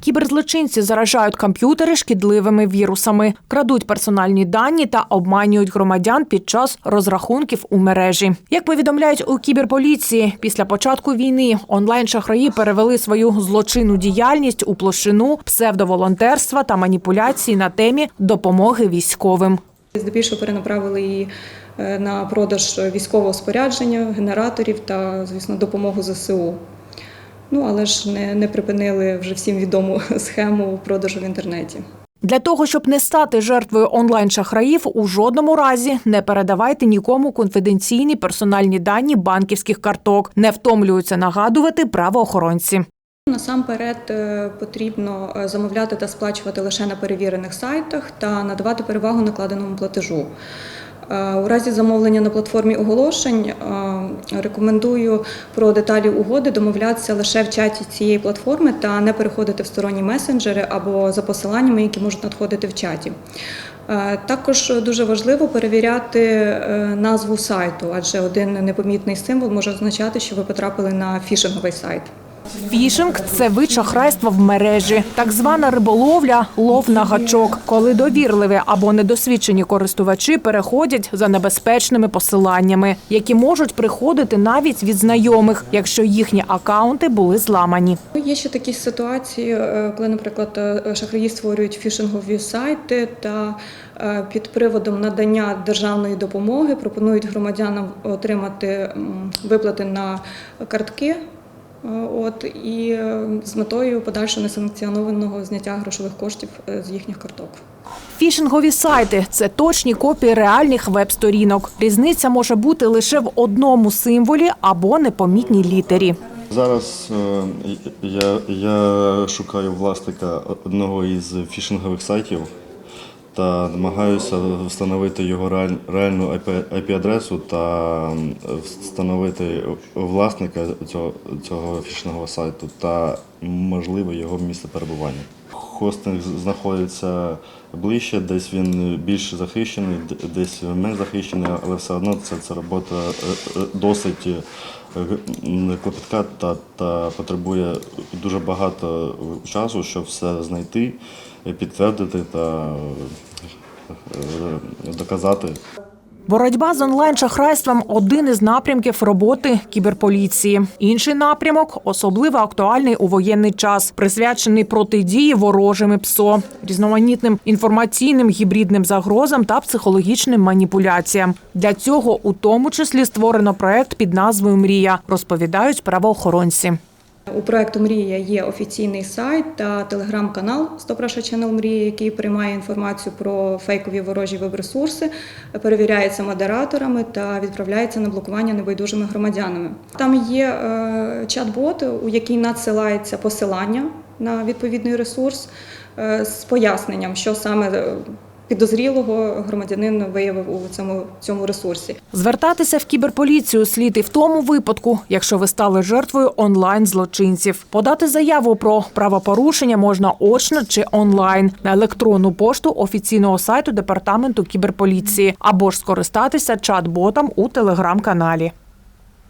Кіберзлочинці заражають комп'ютери шкідливими вірусами, крадуть персональні дані та обманюють громадян під час розрахунків у мережі. Як повідомляють у кіберполіції, після початку війни онлайн-шахраї перевели свою злочинну діяльність у площину псевдоволонтерства та маніпуляції на темі допомоги військовим. Здебільшого перенаправили її е, на продаж військового спорядження, генераторів та, звісно, допомогу ЗСУ. Ну, але ж не, не припинили вже всім відому схему продажу в інтернеті. Для того, щоб не стати жертвою онлайн-шахраїв, у жодному разі не передавайте нікому конфіденційні персональні дані банківських карток. Не втомлюються нагадувати правоохоронці. Насамперед е, потрібно е, замовляти та сплачувати лише на перевірених сайтах та надавати перевагу накладеному платежу. Е, У разі замовлення на платформі оголошень е, рекомендую про деталі угоди домовлятися лише в чаті цієї платформи та не переходити в сторонні месенджери або за посиланнями, які можуть надходити в чаті. Е, Також дуже важливо перевіряти назву сайту, адже один непомітний символ може означати, що ви потрапили на фішинговий сайт. Фішинг це вид шахрайства в мережі, так звана риболовля, лов на гачок, коли довірливі або недосвідчені користувачі переходять за небезпечними посиланнями, які можуть приходити навіть від знайомих, якщо їхні акаунти були зламані. Є ще такі ситуації, е, коли, наприклад, е, шахраї створюють фішингові сайти та е, під приводом надання державної допомоги пропонують громадянам отримати виплати на картки. Е, От і е, з метою подальшого несанкціонованого зняття грошових коштів е, з їхніх карток. Фішингові сайти це точні копії реальних веб-сторінок. Різниця може бути лише в одному символі або непомітній літері. Зараз е, я, я шукаю власника одного із фішингових сайтів та намагаюся встановити його реальну IP-адресу та встановити власника цього, цього фішингового сайту та можливо його місце перебування. Хостинг знаходиться ближче, десь він більш захищений, десь менш захищений, але все одно це, це робота е, е, досить е, клопітка та, та потребує дуже багато часу, щоб все знайти, підтвердити та е, доказати. Боротьба з онлайн-шахрайством один із напрямків роботи кіберполіції. Інший напрямок особливо актуальний у воєнний час, присвячений протидії ворожими ПСО, різноманітним інформаційним гібридним загрозам та психологічним маніпуляціям. Для цього у тому числі створено проект під назвою Мрія, розповідають правоохоронці. У проекту Мрія є офіційний сайт та телеграм-канал Стопраша Channel Мрія, який приймає інформацію про фейкові ворожі веб-ресурси, перевіряється модераторами та відправляється на блокування небайдужими громадянами. Там є е, чат-бот, у який надсилається посилання на відповідний ресурс е, з поясненням, що саме е, підозрілого громадянин виявив у цьому, цьому ресурсі. Звертатися в кіберполіцію слід і в тому випадку, якщо ви стали жертвою онлайн-злочинців. Подати заяву про правопорушення можна очно чи онлайн на електронну пошту офіційного сайту департаменту кіберполіції або ж скористатися чат-ботом у телеграм-каналі.